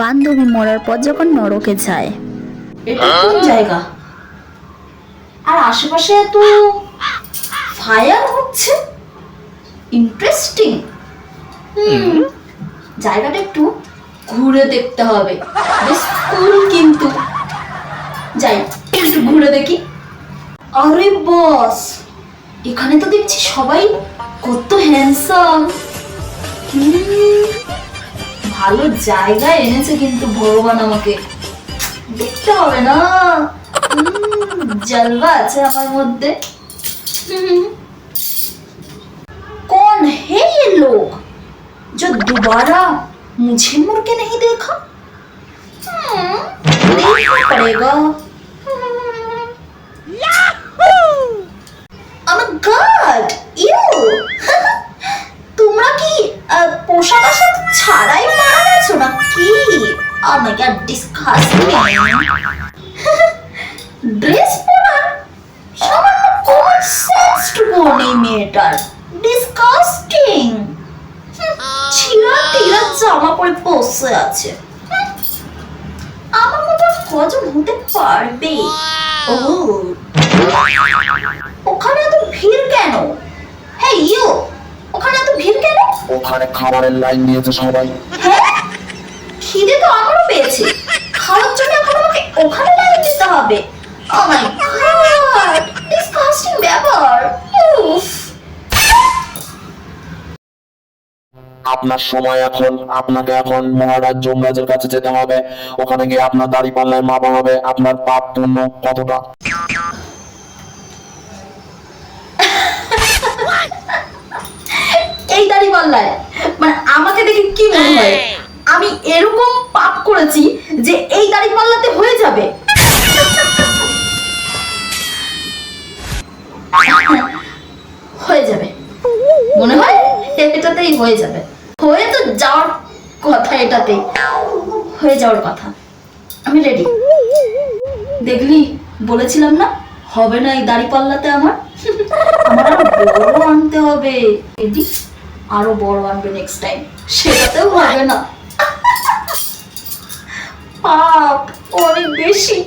বান্ধবী মরার পর যখন নরকে যায়। এটা কোন জায়গা? আর আশেপাশে এত ফায়ার হচ্ছে? ইন্টারেস্টিং জায়গাটা একটু ঘুরে দেখতে হবে। বেশ কিন্তু। যাই, একটু ঘুরে দেখি। আরে বস এখানে তো দেখছি সবাই কত হ্যান্ডসাম ভালো জায়গায় এনেছে কিন্তু ভগবান আমাকে দেখতে হবে না উম, জলবা আছে আমার মধ্যে हम्म। कौन है ये लोग जो दोबारा मुझे मुड़ के नहीं देखा हम्म, देखना पड़ेगा Oh my God! Ew! তোমরা কি আহ, পোশাক আশাক ছাড়াই Oh my God, disgusting! Dress পরার সামান্য কমন সেন্সটুকু নেই মেয়েটার ডিসকাস্টিং ছিঁড়া টিরা জামা পরে বসে আছে। আমার মতো কজন হতে পারবে? ও। ওখানে এত ভিড় কেন? হ্যাঁ ইউ ওখানে এত ভিড় কেন? ওখানে খাবারের লাইন দিয়েছে সবাই। হ্যাঁ? খিদে তো আমারও পেয়েছে। খাওয়ার জন্য এখন আমাকে ওখানে লাইন দিতে হবে। ও মাই গড ডিসকাস্টিং ব্যাপার। উফ। আপনার সময় এখন আপনাকে এখন মহারাজ যমরাজের কাছে যেতে হবে। ওখানে গিয়ে আপনার দাড়ি পাল্লায় মাপা হবে। আপনার পাপ পূর্ণ কতটা? এই দাড়ি পাল্লায়? মানে আমাকে দেখে কি মনে হয়? আমি এরকম পাপ করেছি যে এই দাড়ি পাল্লাতে হয়ে যাবে। হয়ে যাবে। মনে হয় এটাতেই হয়ে যাবে। হয়ে তো যাওয়ার কথা হয়ে যাওয়ার কথা। আমি রেডি দেখলি, বলেছিলাম না? হবে না এই দাড়ি পাল্লাতে আমার? বড় আনতে হবে। আরও বড় আনবে নেক্সট টাইম সেটাতেও হবে না। পাপ অনেক বেশি।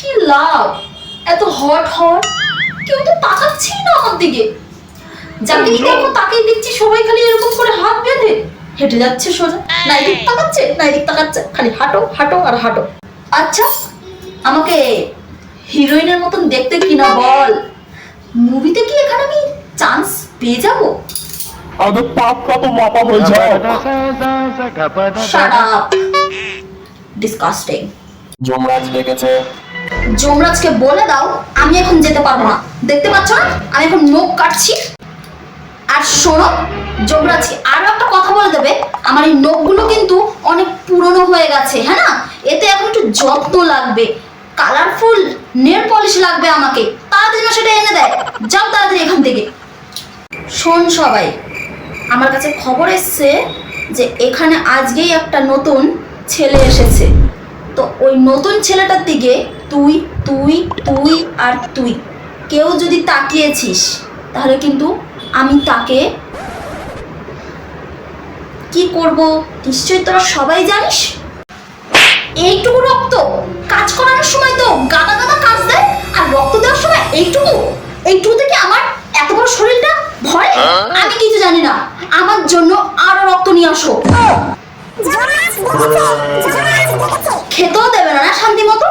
কি লাভ? এত হট হট? কেউ তো তাকাচ্ছেই না আমার দিকে। যাকেই দেখো তাকেই দেখছি সবাই খালি এরকম করে হাত বেঁধে। হেঁটে যাচ্ছে সোজা। না এদিক তাকাচ্ছে না এদিক তাকাচ্ছে। খালি হাঁটো হাঁটো আর হাঁটো। আচ্ছা আমাকে হিরোইনের মতন দেখতে কিনা বল। মুভিতে কি এখানে আমি চান্স পেয়ে যাব? আগে পাপটা তো মাপা হয়ে যায়। ডিসকাস্টিং যমরাজ ডেকেছে যমরাজকে বলে দাও আমি এখন যেতে পারব না। দেখতে পাচ্ছ না? আমি এখন নখ কাটছি। আর শোনো যমরাজকে আরও একটা কথা বলে দেবে। আমার এই নখগুলো কিন্তু অনেক পুরনো হয়ে গেছে হ্যাঁ না? এতে এখন একটু যত্ন লাগবে। কালারফুল নেল পলিশ লাগবে আমাকে। তাড়াতাড়ি সেটা এনে দেয়। যাও তাড়াতাড়ি এখান থেকে। শোন সবাই আমার কাছে খবর এসছে যে এখানে আজকেই একটা নতুন ছেলে এসেছে। তো ওই নতুন ছেলেটার দিকে তুই তুই তুই আর তুই। কেউ যদি তাকিয়েছিস তাহলে কিন্তু আমি তাকে কি করব? নিশ্চয়ই তোরা সবাই জানিস? এইটুকু রক্ত কাজ করানোর সময় তো গাদা গাদা কাজ দেয় আর রক্ত দেওয়ার সময় এইটুকু। এইটুকু থেকে আমার এত বড় শরীরটা ভয় আমি কিছু জানি না। আমার জন্য আরও রক্ত নিয়ে আসো। খেতেও দেবে না না, শান্তি মতো?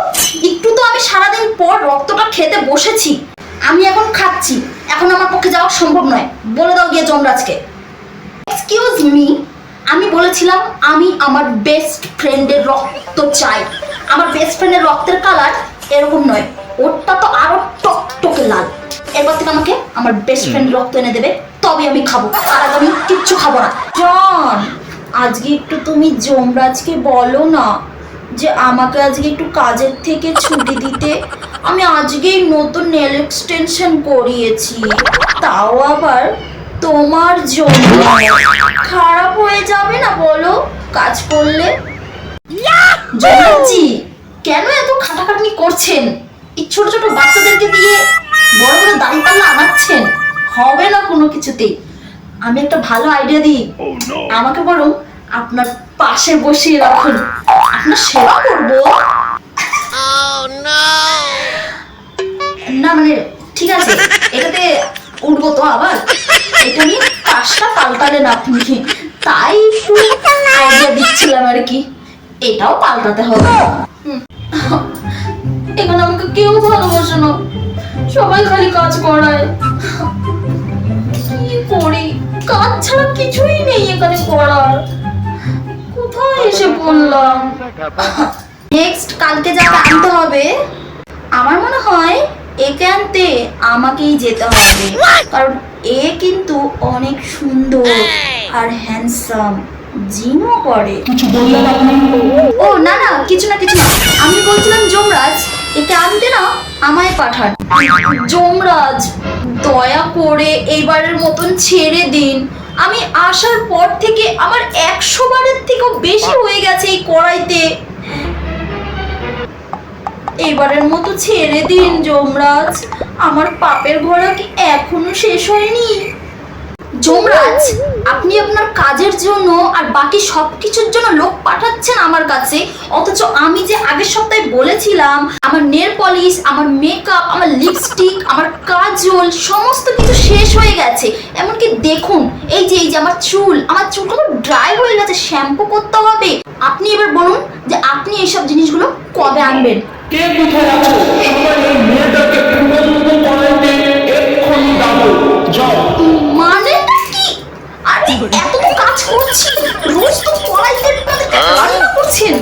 একটু তো আমি সারাদিন পর রক্তটা খেতে বসেছি। আমি এখন খাচ্ছি। এখন আমার পক্ষে যাওয়া সম্ভব নয়। বলে দাও গিয়ে যমরাজকে। এক্সকিউজ মি আমি বলেছিলাম আমি আমার বেস্ট ফ্রেন্ডের রক্ত চাই। আমার বেস্ট ফ্রেন্ডের রক্তের কালার এরকম নয়। ওরটা তো আরও টকটকে লাল। এরপর থেকে আমাকে আমার বেস্ট ফ্রেন্ড রক্ত এনে দেবে তবে আমি খাব। আগে আমি কিচ্ছু খাব না। জন আজকে একটু তুমি যমরাজকে বলো না যে আমাকে আজকে একটু কাজের থেকে ছুটি দিতে। আমি আজকেই নতুন নেল এক্সটেনশন করিয়েছি। তাও আবার তোমার জন্য। খারাপ হয়ে যাবে না বলো? কাজ করলে? কেন এত খাটাখাটনি করছেন? এই ছোট ছোট বাচ্চাদেরকে দিয়ে বড় বড় দাড়ি পাল্লা আনাচ্ছেন হবে না কোনো কিছুতেই। আমি একটা ভালো আইডিয়া দিই। আমাকে বরং আপনার পাশে বসিয়ে রাখুন। আপনার সেবা করব। না মানে ঠিক আছে এটাতে উঠবো তো আবার। এটা নিয়ে পাশটা পাল্টালেন আপনি। তাই আইডিয়া দিচ্ছিলাম আর কি। এটাও পাল্টাতে হবে। হুম। এখানে আমাকে কেউ ভালোবাসে না। সবাই খালি কাজ করায়। কি করি? কাজ ছাড়া কিছুই নেই এখানে করার। কোথায় এসে পড়লাম? নেক্সট কালকে যাকে আনতে হবে আমার মনে হয় একে আনতে আমাকেই যেতে হবে। কারণ এ কিন্তু অনেক সুন্দর আর হ্যান্ডসাম জিমও করে। কিছু বললেন আপনি? ও না না কিছু না কিছু একে আনতে না আমায় পাঠান। যমরাজ, দয়া করে এইবারের মতন ছেড়ে দিন। আমি আসার পর থেকে আমার একশো বারের থেকেও বেশি হয়ে গেছে এই কড়াইতে। এবারের মতো ছেড়ে দিন, যমরাজ। আমার পাপের ঘোড়া কি এখনও শেষ হয়নি? যমরাজ আপনি আপনার কাজের জন্য আর বাকি সব কিছুর জন্য লোক পাঠাচ্ছেন আমার কাছে। অথচ আমি যে আগের সপ্তাহে বলেছিলাম, আমার নেল পলিশ, আমার মেকআপ আমার লিপস্টিক আমার কাজল, সমস্ত কিছু শেষ হয়ে গেছে। এমনকি দেখুন, এই যে এই যে আমার চুল, আমার চুলগুলো ড্রাই হয়ে গেছে শ্যাম্পু করতে হবে। আপনি এবার বলুন যে আপনি এইসব জিনিসগুলো কবে আনবেন? কে কোথায় আছো? সবাই এই মেয়েটাকে পুরো করাইতে এক্ষুনি যাও। এত কাজ করছি। রোজ তো কড়াইতে রান্না করছেন।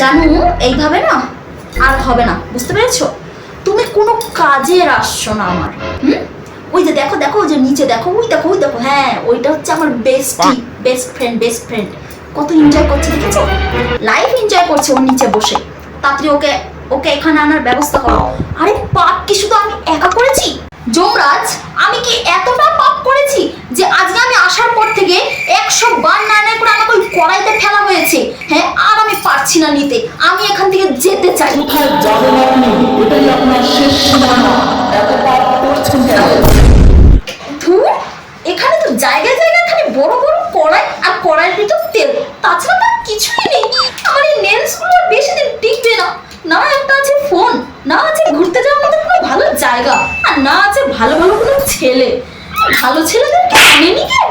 জানো এইভাবে না আর হবে না বুঝতে পেরেছ? তুমি কোনো কাজের আসছো না আমার হুম? ওই যে দেখো দেখো ওই যে নিচে দেখো ওই দেখো ওই দেখো হ্যাঁ ওইটা হচ্ছে আমার bestie best friend best friend কত এনজয় করছে দেখেছ? লাইফ এনজয় করছে ওর নিচে বসে। তাড়াতাড়ি ওকে ওকে এখানে আনার ব্যবস্থা করো। আরে পাপ কি শুধু আমি একা করেছি? যমরাজ আমি কি এতটা পাপ করেছি যে আজকে আমি আসার পর থেকে একশো বার না না করে আমাকে ওই কড়াইতে ফেলা হয়েছে? হ্যাঁ আর আমি পারছি না নিতে। আমি এখান থেকে যেতে চাই। কোথায় যাবেন আপনি? এটাই আপনার শেষ সীমানা। এত পাপ করছেন ধুর এখানে তো জায়গায় জায়গায় খালি বড় বড় কড়াই আর কড়াইয়ের ভিতর তেল। তাছাড়া তার কিছুই নেই। আমার এই আর বেশি দিন টিকবে না। না একটা আছে ফোন না আছে ঘুরতে ভালো জায়গা। আর না আছে ভালো ভালো কোনো ছেলে। ভালো ছেলেদেরকে আনেনি কেন